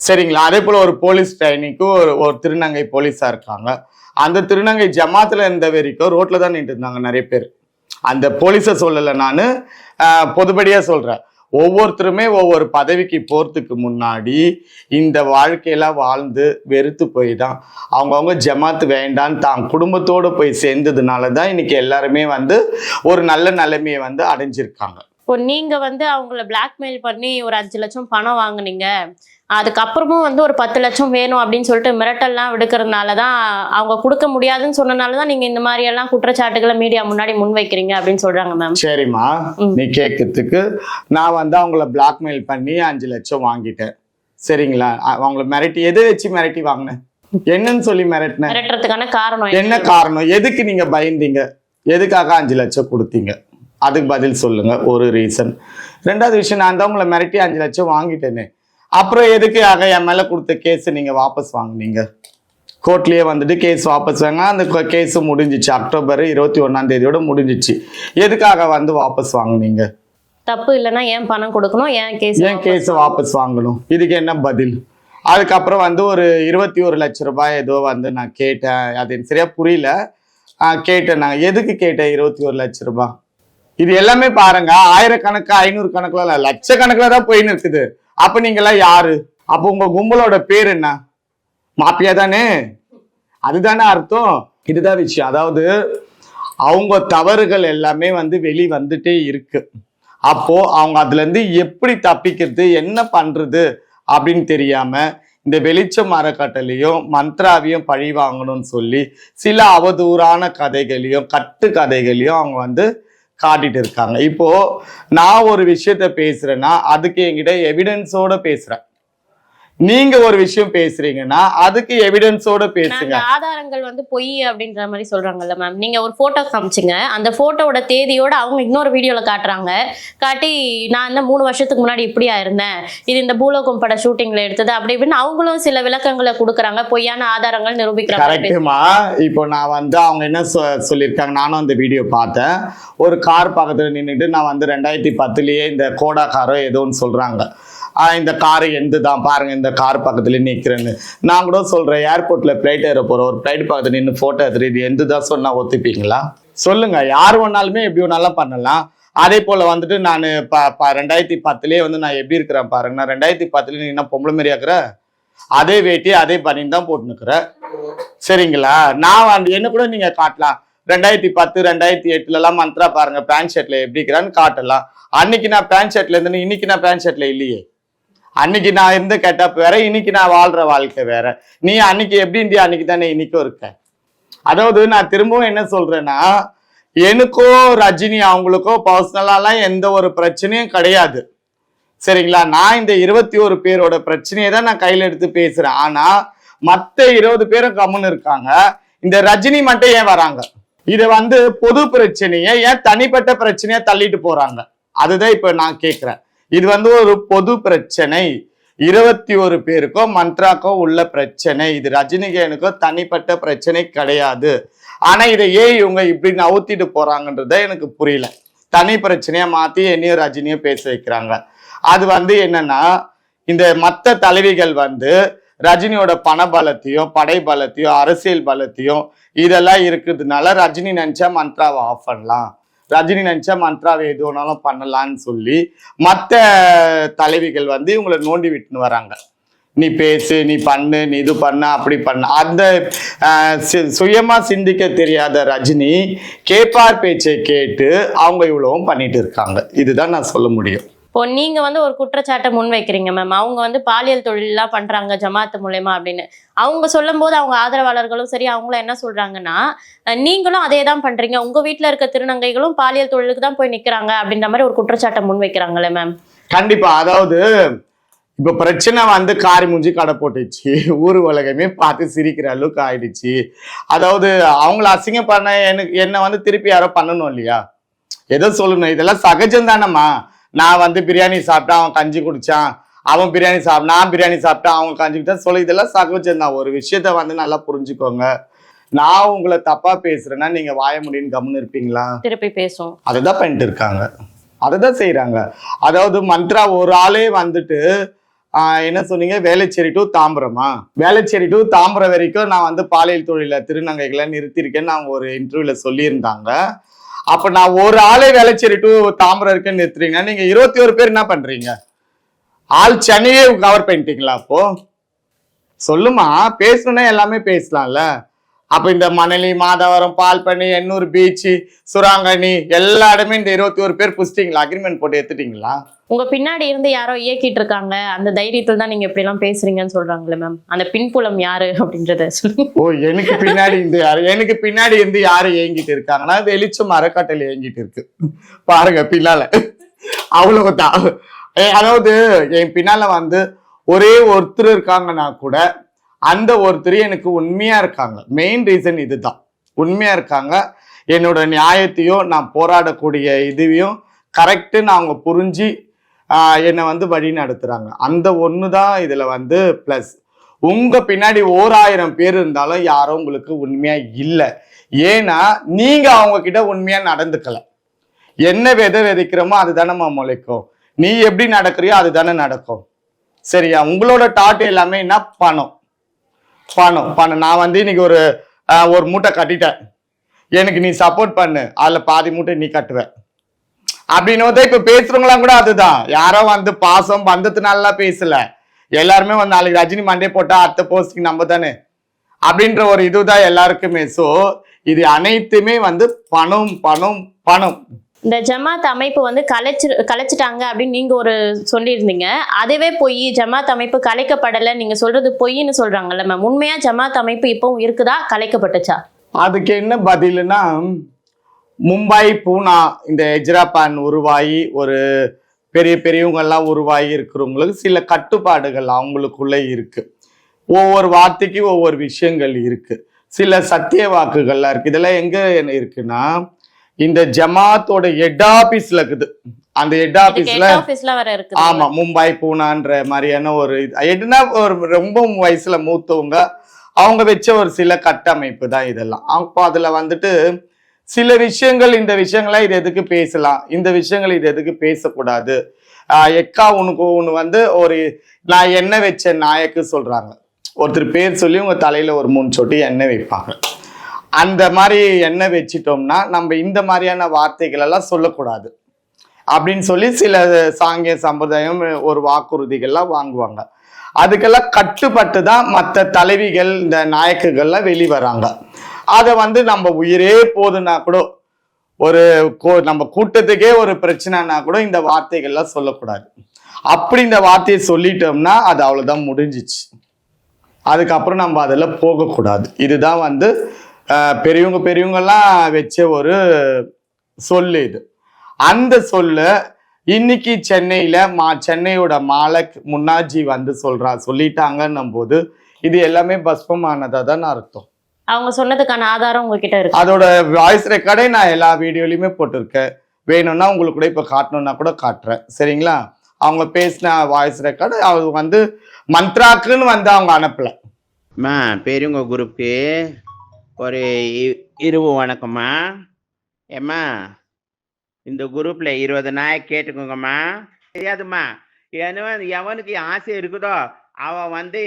சரிங்களா? அதே போல ஒரு போலீஸ் ட்ரைனிங்க்கு ஒரு ஒரு திருநங்கை போலீஸா இருக்காங்க. அந்த திருநங்கை ஜமாத்துல இருந்த வரைக்கும் ரோட்ல தான் நின்று இருந்தாங்க நிறைய பேர். அந்த போலீஸை சொல்லலை நான் பொதுபடியா சொல்றேன். ஒவ்வொருத்தருமே ஒவ்வொரு பதவிக்கு போகிறதுக்கு முன்னாடி இந்த வாழ்க்கையெல்லாம் வாழ்ந்து வெறுத்து போய் தான் அவங்கவுங்க ஜமாத்து வேண்டான்னு தான் குடும்பத்தோடு போய் சேர்ந்ததுனால தான் இன்னைக்கு எல்லாருமே வந்து ஒரு நல்ல நிலைமையை வந்து அடைஞ்சிருக்காங்க. இப்போ நீங்கள் வந்து அவங்கள பிளாக்மெயில் பண்ணி ஒரு அஞ்சு லட்சம் பணம் வாங்குனீங்க. அதுக்கப்புறமும் வந்து ஒரு பத்து லட்சம் வேணும் அப்படின்னு சொல்லிட்டு மிரட்டல்லாம் விடுக்கிறதுனால தான் அவங்க கொடுக்க முடியாதுன்னு சொன்னனால தான் நீங்க இந்த மாதிரி எல்லாம் குற்றச்சாட்டுகளை மீடியா முன்னாடி முன்வைக்கிறீங்க அப்படின்னு சொல்றாங்க மேம் சரிம்மா. நீ கேட்கறதுக்கு நான் வந்து அவங்கள பிளாக்மெயில் பண்ணி அஞ்சு லட்சம் வாங்கிட்டேன். சரிங்களா? அவங்கள மிரட்டி எதை வச்சு மிரட்டி வாங்கினேன்? என்னன்னு சொல்லி மிரட்டினேன். மிரட்டுறதுக்கான காரணம் என்ன? காரணம்? எதுக்கு நீங்க பயந்தீங்க? எதுக்காக அஞ்சு லட்சம் கொடுத்தீங்க? அதுக்கு பதில் சொல்லுங்க. ஒரு ரீசன் ரெண்டாவது விஷயம் நான் தான் உங்களை மிரட்டி அஞ்சு லட்சம் வாங்கிட்டேனே. அப்புறம் எதுக்கு ஆக என் மேல கொடுத்த கேஸ் நீங்க வாபஸ் வாங்குனீங்க? கோர்ட்லயே வந்துட்டு கேஸ் வாபஸ் வாங்க. அந்த கேஸ் முடிஞ்சிச்சு. அக்டோபர் இருபத்தி ஒன்னாம் தேதியோட முடிஞ்சிச்சு. எதுக்காக வந்து வாபஸ் வாங்குனீங்க? தப்பு இல்லைன்னா ஏன் பணம் கொடுக்கணும்? ஏன் கேஸ் ஏன் கேஸை வாபஸ் வாங்கணும்? இதுக்கு என்ன பதில்? அதுக்கப்புறம் வந்து ஒரு இருபத்தி ஒரு லட்ச ரூபாய் ஏதோ வந்து நான் கேட்டேன். அது சரியா புரியல. கேட்டேன் நான். எதுக்கு கேட்டேன் இருபத்தி ஒரு லட்ச ரூபாய்? இது எல்லாமே பாருங்க. ஆயிரக்கணக்கு ஐநூறு கணக்குல லட்சக்கணக்குல தான் போயின்னு இருக்குது. அப்ப நீங்களாம் யாரு? அப்போ உங்க கும்பலோட பேர் என்ன? மாப்பியா தானே? அதுதானே அர்த்தம். இதுதான் விஷயம். அதாவது அவங்க தவறுகள் எல்லாமே வந்து வெளி வந்துட்டே இருக்கு. அப்போ அவங்க அதுல இருந்து எப்படி தப்பிக்கிறது என்ன பண்றது அப்படின்னு தெரியாம இந்த வெளிச்சம் மரக்கட்டளையும் மந்த்ராவையும் பழி வாங்கணும்னு சொல்லி சில அவதூறான கதைகளையும் கட்டு கதைகளையும் அவங்க வந்து காட்டிட்டு இருக்காங்க. இப்போ நான் ஒரு விஷயத்த பேசுறேன்னா அதுக்கு என்கிட்ட எவிடன்ஸோட பேசுறேன். நீங்க ஒரு விஷயம் பேசுறீங்கன்னா அதுக்கு எவிடன்ஸோட பேசுங்க. ஆதாரங்கள் வந்து பொய் அப்படின்ற மாதிரி சொல்றாங்கல்ல மேம் நீங்க ஒரு போட்டோ காமிச்சிங்க. அந்த போட்டோவோட தேதியோட அவங்க இன்னொரு வீடியோல காட்டுறாங்க. காட்டி நான் இந்த மூணு வருஷத்துக்கு முன்னாடி இப்படியா இருந்தேன். இது இந்த பூலோகம் பட ஷூட்டிங்ல எடுத்தது. அப்படி இப்படின்னு அவங்களும் சில விளக்கங்களை கொடுக்குறாங்க. பொய்யான ஆதாரங்கள் நிரூபிக்கிறாங்க இப்போ நான் வந்து அவங்க என்ன சொல்லியிருக்காங்க நானும் அந்த வீடியோ பார்த்தேன். ஒரு கார் பக்கத்தில் நின்றுட்டு நான் வந்து ரெண்டாயிரத்தி பத்துலேயே இந்த கோடா காரோ ஏதோன்னு சொல்கிறாங்க இந்த காரு எந்த தான் பாருங்க இந்த கார் பக்கத்துல நிற்கிறேன்னு நான் கூட சொல்கிறேன் ஏர்போர்ட்டில் ஃப்ளைட் ஏற போகிறோம் ஒரு ஃப்ளைட் பக்கத்தில் நின்று ஃபோட்டோ எடுத்துட்டு இது எந்த தான் சொன்னால் ஒத்துப்பீங்களா? சொல்லுங்க யார் வேணாலுமே எப்படி வேணாலும் பண்ணலாம். அதே போல் வந்துட்டு நான் ப ப ரெண்டாயிரத்தி பத்துலேயே வந்து நான் எப்படி இருக்கிறேன் பாருங்க நான் ரெண்டாயிரத்தி பத்துல நீ என்ன பொம்பளை மாதிரியா இருக்கிற? அதே வேட்டி அதே பனியன் தான் போட்டுனுக்குறேன் சரிங்களா? நான் வந்து என்ன கூட நீங்க காட்டலாம். ரெண்டாயிரத்தி பத்து ரெண்டாயிரத்தி எட்டுல எல்லாம் மந்த்ரா பாருங்க பேண்ட் ஷர்ட்ல எப்படி இருக்கிறான்னு காட்டலாம். அன்னைக்கு நான் பேண்ட் ஷர்ட்ல இருந்து இன்னைக்கு நான் பேண்ட் ஷர்ட்ல இல்லையே. அன்னைக்கு நான் இருந்த கெட்டப் வேற இன்னைக்கு நான் வாழ்ற வாழ்க்கை வேற. நீ அன்னைக்கு எப்படி இருந்தியா அன்னைக்கு தானே இன்னைக்கும் இருக்க. அதாவது நான் திரும்பவும் என்ன சொல்றேன்னா எனக்கோ ரஜினி அவங்களுக்கோ பர்சனலாலாம் எந்த ஒரு பிரச்சனையும் கிடையாது. சரிங்களா? நான் இந்த இருபத்தி ஒரு பேரோட பிரச்சனையை தான் நான் கையில எடுத்து பேசுறேன். ஆனா மற்ற இருபது பேரும் கம்முன்னு இருக்காங்க. இந்த ரஜினி மட்டும் ஏன் வராங்க? இதை வந்து பொது பிரச்சனையை ஏன் தனிப்பட்ட பிரச்சனையா தள்ளிட்டு போறாங்க? அதுதான் இப்ப நான் கேட்கிறேன் இது வந்து ஒரு பொது பிரச்சனை. இருபத்தி ஒரு பேருக்கோ மந்த்ராக்கோ உள்ள பிரச்சனை. இது ரஜினிகேனுக்கோ தனிப்பட்ட பிரச்சனை கிடையாது. ஆனா இதை ஏன் இவங்க இப்படி நவுத்திட்டு போறாங்கன்றத எனக்கு புரியல. தனி பிரச்சனையா மாத்தி என்னையும் ரஜினியும் பேச வைக்கிறாங்க. அது வந்து என்னன்னா இந்த மத்த தலைவிகள் வந்து ரஜினியோட பண பலத்தையும் படை பலத்தையும் அரசியல் பலத்தையும் இதெல்லாம் இருக்கிறதுனால ரஜினி நினைச்சா மந்த்ராவை ஆஃப் பண்ணலாம். ரஜினி நினைச்சா மந்த்ராவை எது வேணாலும் பண்ணலான்னு சொல்லி மற்ற தலைவிகள் வந்து இவங்களை நோண்டி விட்டுன்னு வராங்க. நீ பேசு நீ பண்ணு நீ இது பண்ண அப்படி பண்ண. அந்த சி- சுயமா சிந்திக்க தெரியாத ரஜினி கேப்பார் பேச்சை கேட்டு அவங்க இவ்வளவும் பண்ணிட்டு இருக்காங்க. இதுதான் நான் சொல்ல முடியும். இப்போ நீங்க வந்து ஒரு குற்றச்சாட்டை முன்வைக்கிறீங்க மேம் அவங்க வந்து பாலியல் தொழிலெல்லாம் பண்றாங்க ஜமாத்து மூலயமா அப்படின்னு. அவங்க சொல்லும் போது அவங்க ஆதரவாளர்களும் சரி அவங்களும் என்ன சொல்றாங்கன்னா நீங்களும் அதே தான் பண்றீங்க. உங்க வீட்டில் இருக்க திருநங்கைகளும் பாலியல் தொழிலுக்கு தான் போய் நிக்கிறாங்க அப்படின்ற மாதிரி ஒரு குற்றச்சாட்டை முன்வைக்கிறாங்களே மேம் கண்டிப்பா. அதாவது இப்ப பிரச்சனை வந்து காரி மூஞ்சி கடை போட்டுச்சு. ஊர் உலகமே பார்த்து சிரிக்கிற அளவுக்கு ஆயிடுச்சு. அதாவது அவங்கள அசிங்கம் பண்ண எனக்கு என்ன வந்து திருப்பி யாரோ பண்ணணும் இல்லையா? எதை சொல்லணும். இதெல்லாம் சகஜம் தானம்மா. நான் வந்து பிரியாணி சாப்பிட்டேன் அவன் கஞ்சி குடிச்சான் அவன் பிரியாணி சாப்பிட்டு நான் பிரியாணி சாப்பிட்டேன் அவன் கஞ்சி குடிச்சான். சொல்லி இதெல்லாம் சகஜம் தான் ஒரு விஷயத்த வந்து நல்லா புரிஞ்சுக்கோங்க. நான் உங்களை தப்பா பேசுறேன்னா நீங்க வாய முடியும்னு கம்முன்னு இருப்பீங்களா? திருப்பி பேசும் அதை தான் பண்ணிட்டு இருக்காங்க. அதை தான் செய்கிறாங்க அதாவது மந்த்ரா ஒரு ஆளே வந்துட்டு ஆஹ், என்ன சொன்னீங்க? வேலைச்சேரி டு தாம்பரமா? வேலைச்சேரி டு தாம்பரம் வரைக்கும் நான் வந்து பாலியல் தொழில திருநங்கைகளை நிறுத்தியிருக்கேன்னு அவங்க ஒரு இன்டர்வியூல சொல்லியிருந்தாங்க. அப்ப நான் ஒரு ஆளே வேலைச்சேரி டூ தாம்பரம் இருக்குன்னு நிறுத்துறீங்கன்னா நீங்க இருபத்தி ஒரு பேர் என்ன பண்றீங்க? ஆள் சென்னையே கவர் பண்ணிட்டீங்களா அப்போ? சொல்லுமா பேசணும்னா எல்லாமே பேசலாம்ல. அப்ப இந்த மணலி மாதவரம் பால்பனி எண்ணூர் பீச் சுராங்கனி எல்லா இடமே இந்த இருபத்தி ஒரு பேர் புடிச்சிட்டீங்களா அக்ரிமெண்ட் போட்டு எடுத்துட்டீங்களா? உங்க பின்னாடி இருந்து யாரோ இயக்கிட்டு இருக்காங்க. அந்த தைரியத்துல தான் நீங்க இப்படி எல்லாம் பேசுறீங்கன்னு சொல்றாங்களே மேம் அந்த பின்புலம் யாரு அப்படின்றத சொல்லுங்க. ஓ எனக்கு பின்னாடி இருந்து யாரு? எனக்கு பின்னாடி இருந்து யாரு ஏங்கிட்டு இருக்காங்கன்னா வெளிச்சம் மரக்காட்டில் ஏங்கிட்டு இருக்கு. பாருங்க பின்னால. அவ்வளவுதான். அதாவது என் பின்னால வந்து ஒரே ஒருத்தர் இருக்காங்கன்னா கூட அந்த ஒருத்தர் எனக்கு உண்மையா இருக்காங்க. மெயின் ரீசன் இதுதான். உண்மையா இருக்காங்க. என்னோட நியாயத்தையும் நான் போராடக்கூடிய இதுவையும் கரெக்டுன்னு அவங்க புரிஞ்சு என்னை வந்து வழி நடத்துறாங்க. அந்த ஒன்று தான் இதில் வந்து ப்ளஸ் உங்க பின்னாடி ஓராயிரம் பேர் இருந்தாலும் யாரும் உங்களுக்கு உண்மையா இல்லை. ஏன்னா நீங்க அவங்க கிட்ட உண்மையா நடந்துக்கல. என்ன விதை விதைக்கிறோமோ அதுதானேம்மா முளைக்கும். நீ எப்படி நடக்கிறியோ அதுதானே நடக்கும். சரியா? உங்களோட டாட் எல்லாமே என்ன? பணம். பணம் பணம் நான் வந்து இன்னைக்கு ஒரு ஒரு மூட்டை கட்டிட்டேன். எனக்கு நீ சப்போர்ட் பண்ணு அதுல பாதி மூட்டை நீ கட்டுவ. அப்படின்னு வந்து இப்ப பேசுறவங்களாம் கூட அதுதான். யாரோ வந்து பாசம் பந்தத்தினாலாம் பேசல. எல்லாருமே வந்து நாளைக்கு ரஜினி மண்டே போட்டா அடுத்த போஸ்டிங் நம்ம தானே? அப்படின்ற ஒரு இதுதான் எல்லாருக்குமே. சோ இது அனைத்துமே வந்து பணம் பணம் பணம். இந்த ஜமாத் அமைப்பு வந்து கலைச்சு கலைச்சிட்டாங்க அப்படின்னு நீங்க ஒரு சொல்லியிருந்தீங்க. அதுவே பொய். ஜமாத் அமைப்பு கலைக்கப்படலை நீங்க சொல்றது பொய்ன்னு சொல்றாங்கல்ல மேம் உண்மையா ஜமாத் அமைப்பு இப்பவும் இருக்குதா? கலைக்கப்பட்டுச்சா? அதுக்கு என்ன பதில்னா மும்பை பூனா இந்த எஜ்ராபான் உருவாகி ஒரு பெரிய பெரியவங்கள்லாம் உருவாகி இருக்கிறவங்களுக்கு சில கட்டுப்பாடுகள் அவங்களுக்குள்ளே இருக்குது ஒவ்வொரு வார்த்தைக்கு ஒவ்வொரு விஷயங்கள் இருக்குது சில சத்திய வாக்குகள்லாம் இருக்குது இதெல்லாம் எங்க இருக்குன்னா இந்த ஜமாத்தோட ஹெட் ஆபீஸ்ல இருக்குது. அந்த ஹெட் ஆபீஸ்ல ஆமா மும்பை பூனான்ற மாதிரியான ஒரு எதுனா ஒரு ரொம்ப வயசுல மூத்தவங்க அவங்க வச்ச ஒரு சில கட்டமைப்பு தான் இதெல்லாம். அப்போ அதுல வந்துட்டு சில விஷயங்கள் இந்த விஷயங்களை இது எதுக்கு பேசலாம்? இந்த விஷயங்கள் இது எதுக்கு பேசக்கூடாது? ஆஹ் எக்கா உனக்கு ஒன்று வந்து ஒரு நான் எண்ணெய் வச்ச நாயக்கு சொல்றாங்க. ஒருத்தர் பேர் சொல்லி உங்க தலையில ஒரு மூணு சொட்டி எண்ணெய் வைப்பாங்க. அந்த மாதிரி எண்ணெய் வச்சிட்டோம்னா நம்ம இந்த மாதிரியான வார்த்தைகள் எல்லாம் சொல்லக்கூடாது. அப்படின்னு சொல்லி சில சாங்கிய சம்பிரதாயம் ஒரு வாக்குறுதிகள்லாம் வாங்குவாங்க. அதுக்கெல்லாம் கட்டுப்பட்டு தான் மற்ற தலைவிகள் இந்த நாயக்குகள்லாம் வெளி வராங்க அதை வந்து நம்ம உயிரே போதுன்னா கூட ஒரு கோ- நம்ம கூட்டத்துக்கே ஒரு பிரச்சனைனா கூட இந்த வார்த்தைகள்லாம் சொல்லக்கூடாது. அப்படி இந்த வார்த்தையை சொல்லிட்டோம்னா அது அவ்வளோதான் முடிஞ்சிச்சு. அதுக்கப்புறம் நம்ம அதில் போகக்கூடாது. இதுதான் வந்து பெரியவங்க பெரியவங்கெல்லாம் வச்ச ஒரு சொல்லு இது. அந்த சொல்லு இன்னைக்கு சென்னையில மா சென்னையோட மாலக் முன்னாஜி வந்து சொல்றா சொல்லிட்டாங்கன்னும் போது இது எல்லாமே பஸ்பமானதா தான் அர்த்தம். அவங்க சொன்னதுக்கான ஆதாரம் உங்ககிட்ட இருக்கு. அதோட வாய்ஸ் ரெக்கார்டே நான் எல்லா வீடியோலையுமே போட்டிருக்கேன். வேணும்னா உங்களுக்கு கூட இப்போ காட்டணும்னா கூட காட்டுறேன். சரிங்களா? அவங்க பேசின வாய்ஸ் ரெக்கார்டு அவங்க வந்து மந்த்ராக்குன்னு வந்து அவங்க அனுப்பல. பெரியவங்க குரூப்புக்கு ஒரு இ- வணக்கம்மா. ஏம்மா இந்த குரூப்பில் இருபது நாயை கேட்டுக்கோங்கம்மா. தெரியாதும்மா. ஏன்னா எவனுக்கு ஆசை இருக்குதோ அவன் வந்து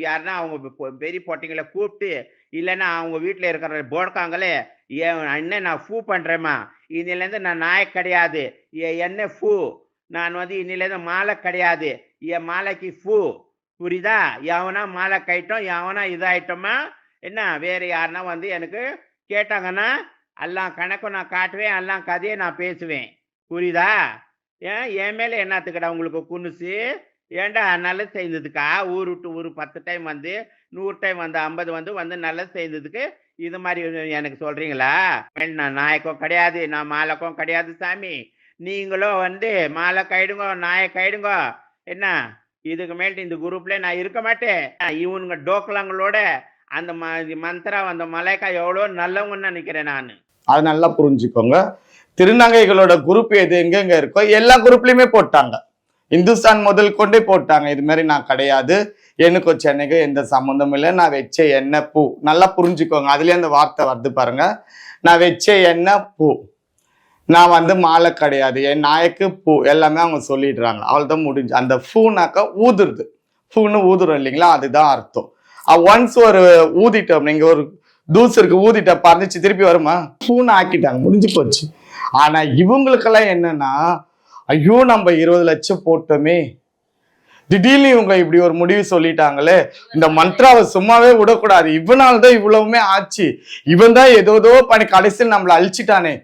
யாருன்னா அவங்க பெரிய பொட்டைங்களை கூப்பிட்டு இல்லைன்னா அவங்க வீட்டில் இருக்கிற போடுக்காங்களே என் அண்ணன் நான் ஃபூ பண்ணுறேம்மா இன்னிலேருந்து நான் நாய் கிடையாது. என் என்ன ஃபூ நான் வந்து இன்னிலேருந்து மாலை கிடையாது. என் மாலைக்கு ஃபூ புரியுதா? எவனா மாலை கைட்டோம் எவனா இதாயிட்டோமா என்ன வேறு யாருன்னா வந்து எனக்கு கேட்டாங்கன்னா எல்லாம் கணக்கு நான் காட்டுவேன் எல்லாம் கதையை நான் பேசுவேன். புரியுதா? ஏன் என் மேலே என்னத்துக்கடா உங்களுக்கு குனுசு? ஏன்டா நல்லது செய்ததுக்கா? ஊர் விட்டு ஊர் பத்து டைம் வந்து நூறு டைம் வந்து ஐம்பது வந்து வந்து நல்லது செய்ததுக்கு இது மாதிரி எனக்கு சொல்கிறீங்களா நான் நாயக்கம் கிடையாது நான் மாலக்கம் கிடையாது சாமி. நீங்களும் வந்து மாலை கைடுங்க நாயை கைடுங்க. என்ன இதுக்கு மேல்ட்டு இந்த குரூப்ல நான் இருக்க மாட்டேன். இவனுங்க டோக்கலங்களோட அந்த ம- மந்த்ரா அந்த மலைக்கா எவ்வளோ நல்லவங்கன்னு நினைக்கிறேன் நான். அது நல்லா புரிஞ்சுக்கோங்க. திருநங்கைகளோட குரூப் எது எங்கெங்க இருக்கோ எல்லா குரூப்லையுமே போட்டாங்க. இந்துஸ்தான் முதல் கொண்டே போட்டாங்க. இது மாதிரி நான் கிடையாது. எனக்கும் சென்னைக்கு எந்த சம்மந்தமும் இல்லை. நான் வச்ச எண்ணெய் பூ. நல்லா புரிஞ்சுக்கோங்க. அதுலேயே அந்த வார்த்தை வருது பாருங்க. நான் வச்ச எண்ணெய் பூ. நான் வந்து மாலை கிடையாது. என் நாயக்கு பூ. எல்லாமே அவங்க சொல்லிடுறாங்க. அவ்வளவுதான் முடிஞ்சு. அந்த பூனாக்கா ஊதுருது பூன்னு ஊதுறோம் இல்லைங்களா? அதுதான் அர்த்தம். ஒன்ஸ் ஒரு ஊதிட்டோம். நீங்க ஒரு தூசு இருக்கு ஊதிட்ட பறந்துச்சு திருப்பி வருமா? பூனை ஆக்கிட்டாங்க முடிஞ்சு போச்சு. ஆனா இவங்களுக்கெல்லாம் என்னன்னா ஐயோ நம்ம இருபது லட்சம் போட்டோமே. திடீர்னு இவங்க இப்படி ஒரு முடிவு சொல்லிட்டாங்களே இந்த மந்த்ராவை சும்மாவே விடக்கூடாது. இவனால தான் இவ்வளவுமே ஆச்சு. இவன் தான் ஏதோ ஏதோ பண்ணி கடைசியில் நம்மளை அழிச்சிட்டானே.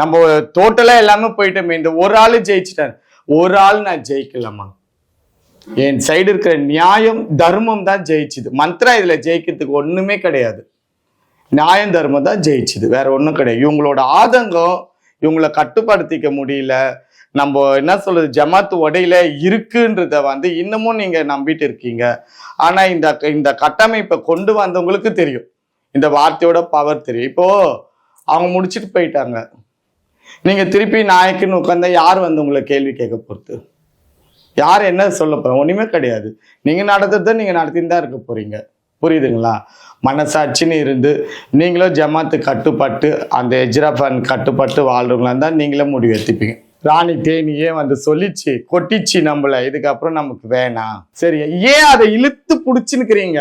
நம்ம டோட்டலா எல்லாமே போயிட்டோமே இந்த ஒரு ஆளு ஜெயிச்சிட்டான் ஒரு ஆள் நான் ஜெயிக்கலாமா என் சைடு இருக்கிற நியாயம் தர்மம் தான் ஜெயிச்சுது. மந்த்ரா இதுல ஜெயிக்கிறதுக்கு ஒண்ணுமே கிடையாது. நியாயம் தர்மம் தான் ஜெயிச்சுது. வேற ஒன்றும் கிடையாது. இவங்களோட ஆதங்கம் இவங்களை கட்டுப்படுத்திக்க முடியல. நம்ம என்ன சொல்றது? ஜமாத்து உடையில இருக்குன்றத வந்து இன்னமும் நீங்க நம்பிட்டு இருக்கீங்க. ஆனா இந்த இந்த கட்டமைப்பை கொண்டு வந்தவங்களுக்கு தெரியும். இந்த வார்த்தையோட பவர் தெரியும். இப்போ அவங்க முடிச்சிட்டு போயிட்டாங்க. நீங்க திருப்பி நாயக்குன்னு உட்காந்தா யார் வந்து உங்களை கேள்வி கேட்க போறது? யார் என்ன சொல்ல போறோம் ஒண்ணுமே கிடையாது. நீங்க நடத்துறத நீங்க நடத்தின்னு தான் இருக்க போறீங்க. புரியுதுங்களா? மனசாட்சின்னு இருந்து நீங்களும் ஜமாத்து கட்டுப்பட்டு அந்த எஜ்ராஃபான் கட்டுப்பட்டு வாழ்றவங்களா இருந்தால் நீங்களே முடிவு எடுத்துப்பீங்க. ராணி தேனியே வந்து சொல்லிச்சு கொட்டிச்சு நம்மள. இதுக்கப்புறம் நமக்கு வேணாம். சரி ஏன் அதை இழுத்து பிடிச்சுன்னுக்கிறீங்க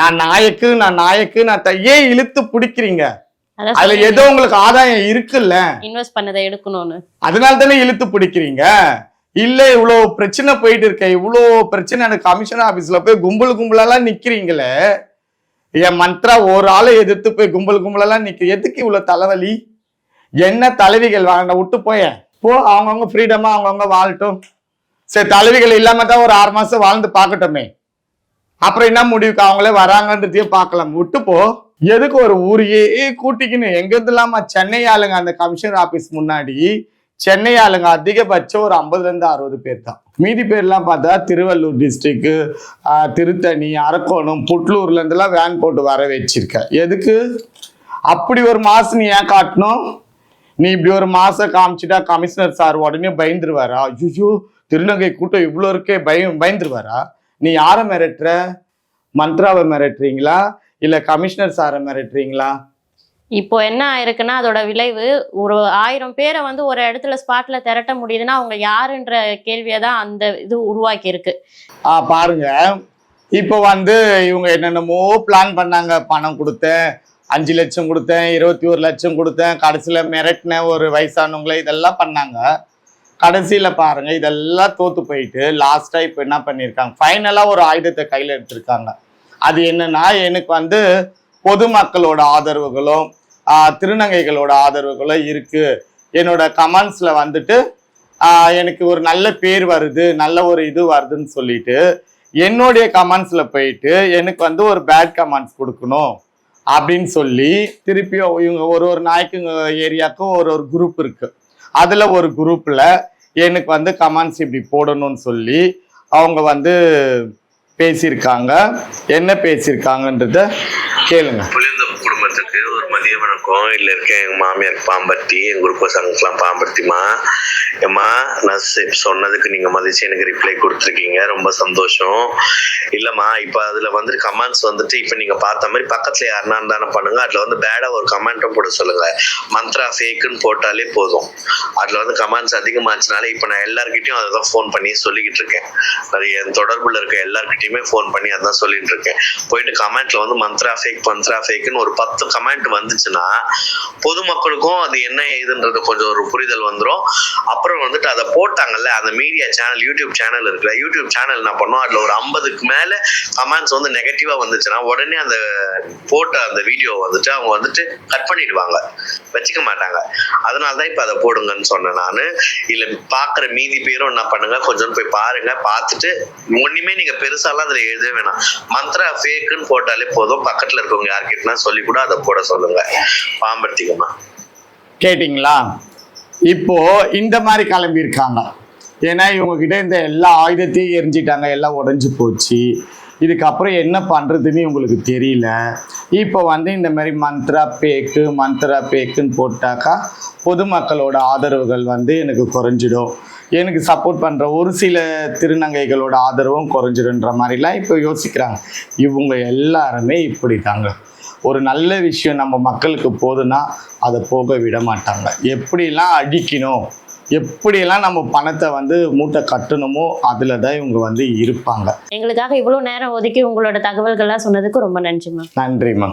நான் நாயக்கு நான் நாயக்கு நான் ஏன் இழுத்து பிடிக்கிறீங்க? அதுல ஏதோ உங்களுக்கு ஆதாயம் இருக்குல்ல? இன்வெஸ்ட் பண்ணதை எடுக்கணும்னு. அதனால தானே இழுத்து பிடிக்கிறீங்க? இல்ல இவ்வளவு பிரச்சனை போயிட்டு இருக்க இவ்வளோ பிரச்சனை எனக்கு கமிஷன் ஆபீஸ்ல போய் கும்பல் கும்பலெல்லாம் நிக்கிறீங்களே? என் மந்த்ரா ஒரு ஆளை எதிர்த்து போய் கும்பல் கும்பலெல்லாம் நிக்க எதுக்கு இவ்வளவு தலைவலி? என்ன தலைவிகள்? வாங்க விட்டு போய. போ அவங்கவுங்க ஃப்ரீடமா அவங்கவுங்க வாழட்டும். சரி தலைவிகள் இல்லாம தான் ஒரு ஆறு மாசம் வாழ்ந்து பார்க்கட்டுமே. அப்புறம் என்ன முடிவுக்கு அவங்களே வராங்கன்றதையும் பார்க்கலாம். விட்டு போ. எதுக்கு ஒரு ஊரையே கூட்டிக்கின்னு? எங்க இருந்துலாமா சென்னை ஆளுங்க அந்த கமிஷனர் ஆபீஸ் முன்னாடி? சென்னை ஆளுங்க அதிகபட்சம் ஒரு ஐம்பதுல இருந்து அறுபது பேர் தான். மீதி பேர்லாம் பார்த்தா திருவள்ளூர் டிஸ்ட்ரிக்ட் திருத்தணி அரக்கோணம் புட்லூர்லேருந்துலாம் வேன் போட்டு வர வச்சிருக்க. எதுக்கு? அப்படி ஒரு மாசு நீ ஏன் காட்டணும்? நீ இப்படி ஒரு மாசம் காமிச்சிட்டா கமிஷனர் சார் உடனே பயந்துருவாரா? ஐயோ திருநங்கை கூட்டம் இவ்வளோ இருக்கே பயம் பயந்துருவாரா? நீ யாரை மிரட்டுற? மந்த்ராவை மிரட்டுறீங்களா? இல்லை கமிஷனர் சாரை மிரட்டுறீங்களா? இப்போ என்ன ஆயிருக்குன்னா அதோட விளைவு ஒரு ஆயிரம் பேரை வந்து ஒரு இடத்துல ஸ்பாட்ல திரட்ட முடியுதுன்னா அவங்க யாருன்ற கேள்வியை தான் அந்த இது உருவாக்கி இருக்கு பாருங்க. இப்போ வந்து இவங்க என்னென்னமோ பிளான் பண்ணாங்க. பணம் கொடுத்தேன் அஞ்சு லட்சம் கொடுத்தேன் இருபத்தி ஒரு லட்சம் கொடுத்தேன் கடைசியில் மிரட்டின ஒரு வயசானவங்களை இதெல்லாம் பண்ணாங்க. கடைசியில் பாருங்கள் இதெல்லாம் தோற்று போயிட்டு லாஸ்ட்டாக இப்போ என்ன பண்ணியிருக்காங்க? ஃபைனலாக ஒரு ஆயுதத்தை கையில் எடுத்திருக்காங்க. அது என்னன்னா எனக்கு வந்து பொதுமக்களோட ஆதரவுகளும் திருநங்கைகளோட ஆதரவுகளும் இருக்கு. என்னோட கமெண்ட்ஸ்ல வந்துட்டு எனக்கு ஒரு நல்ல பேர் வருது நல்ல ஒரு இது வருதுன்னு சொல்லிட்டு என்னுடைய கமெண்ட்ஸ்ல போயிட்டு எனக்கு வந்து ஒரு பேட் கமெண்ட்ஸ் கொடுக்கணும் அப்படின்னு சொல்லி திருப்பியும் இவங்க ஒரு ஒரு நாய்க்குங்க ஏரியாவுக்கும் ஒரு ஒரு குரூப் இருக்கு. அதுல ஒரு குரூப்ல எனக்கு வந்து கமெண்ட்ஸ் இப்படி போடணும்னு சொல்லி அவங்க வந்து பேசியிருக்காங்க. என்ன பேசியிருக்காங்கன்றத கேளுங்க. குடும்பத்துக்கு ஒரு மதிய வணக்கம் இல்ல இருக்க எங்க மாமியார் பாம்பர்த்தி எங்க குரூப் பசங்களுக்குலாம் பாம்பர்த்திமா ஏம்மா நான் சொன்னதுக்கு நீங்க மதிச்சு எனக்கு ரிப்ளை கொடுத்துருக்கீங்க. ரொம்ப சந்தோஷம். இல்லம்மா இப்ப அதுல வந்து கமெண்ட்ஸ் வந்துட்டு இப்ப நீங்க பார்த்த மாதிரி பக்கத்துல யாருன்னா தானே பண்ணுங்க. அதுல வந்து பேடா ஒரு கமெண்ட்டும் போட சொல்லுங்க. மந்த்ரா ஃபேக்குன்னு போட்டாலே போதும். அதுல வந்து கமெண்ட்ஸ் அதிகமாச்சுனால இப்ப நான் எல்லாருக்கிட்டையும் அதை தான் ஃபோன் பண்ணி சொல்லிக்கிட்டு இருக்கேன். நிறைய என் தொடர்புல இருக்க எல்லாருக்கிட்டையுமே ஃபோன் பண்ணி அதான் சொல்லிட்டு இருக்கேன். போயிட்டு கமெண்ட்ல வந்து மந்த்ரா ஃபேக் மந்த்ரா ஃபேக்குன்னு ஒரு பத்து கமெண்ட் வந்துச்சுன்னா பொதுமக்களுக்கும் அது என்ன ஏதுன்றது கொஞ்சம் ஒரு புரிதல் வந்துடும் அப்புறம் வந்துட்டு அதை போட்டாங்கல்ல அந்த மீடியா சேனல் யூடியூப் சேனல் இருக்குல்ல யூடியூப் சேனல் என்ன பண்ணோம்? அதுல ஒரு ஐம்பதுக்கு மேல கமெண்ட்ஸ் வந்து நெகட்டிவா வந்துச்சுன்னா உடனே அந்த போட்ட அந்த வீடியோ வந்துட்டு அவங்க வந்துட்டு கட் பண்ணிடுவாங்க. வச்சுக்க மாட்டாங்க. அதனால தான் இப்ப அதை போடுங்கன்னு சொன்னேன் நான். இல்ல பாக்குற மீதி பேரும் என்ன பண்ணுங்க? கொஞ்சம் போய் பாருங்க. பார்த்துட்டு ஒண்ணுமே நீங்க பெருசாலாம் அதுல எழுதவே வேணாம். மந்த்ரா ஃபேக்குன்னு போட்டாலே போதும். பக்கத்துல இருக்கவங்க யார்கிட்டனா சொல்லி கூட அதை போட சொல்லுங்க. பாம்பர்த்திக்கமா கேட்டிங்களா? இப்போ இந்த மாதிரி கிளம்பி இருக்காங்க ஏன்னா இவங்க கிட்ட இந்த எல்லா ஆயுதத்தையும் எரிஞ்சிட்டாங்க எல்லாம் உடஞ்சி போச்சு. இதுக்கப்புறம் என்ன பண்ணுறதுன்னு உங்களுக்கு தெரியல. இப்போ வந்து இந்த மாதிரி மந்த்ரா பேக்கு மந்த்ரா பேக்குன்னு போட்டாக்கா பொதுமக்களோட ஆதரவுகள் வந்து எனக்கு குறைஞ்சிடும். எனக்கு சப்போர்ட் பண்ணுற ஒரு சில திருநங்கைகளோட ஆதரவும் குறைஞ்சிடுன்ற மாதிரிலாம் இப்போ யோசிக்கிறாங்க. இவங்க எல்லாருமே இப்படி தாங்க ஒரு நல்ல விஷயம் நம்ம மக்களுக்கு போதுன்னா அதை போக விட மாட்டாங்க. எப்படிலாம் அடிக்கணும் எப்படியெல்லாம் நம்ம பணத்தை வந்து மூட்டை கட்டணுமோ அதில் தான் இவங்க வந்து இருப்பாங்க. எங்களுக்காக இவ்வளவு நேரம் ஒதுக்கி உங்களோட தகவல்கள்லாம் சொன்னதுக்கு ரொம்ப நன்றி மேம் நன்றிம்மா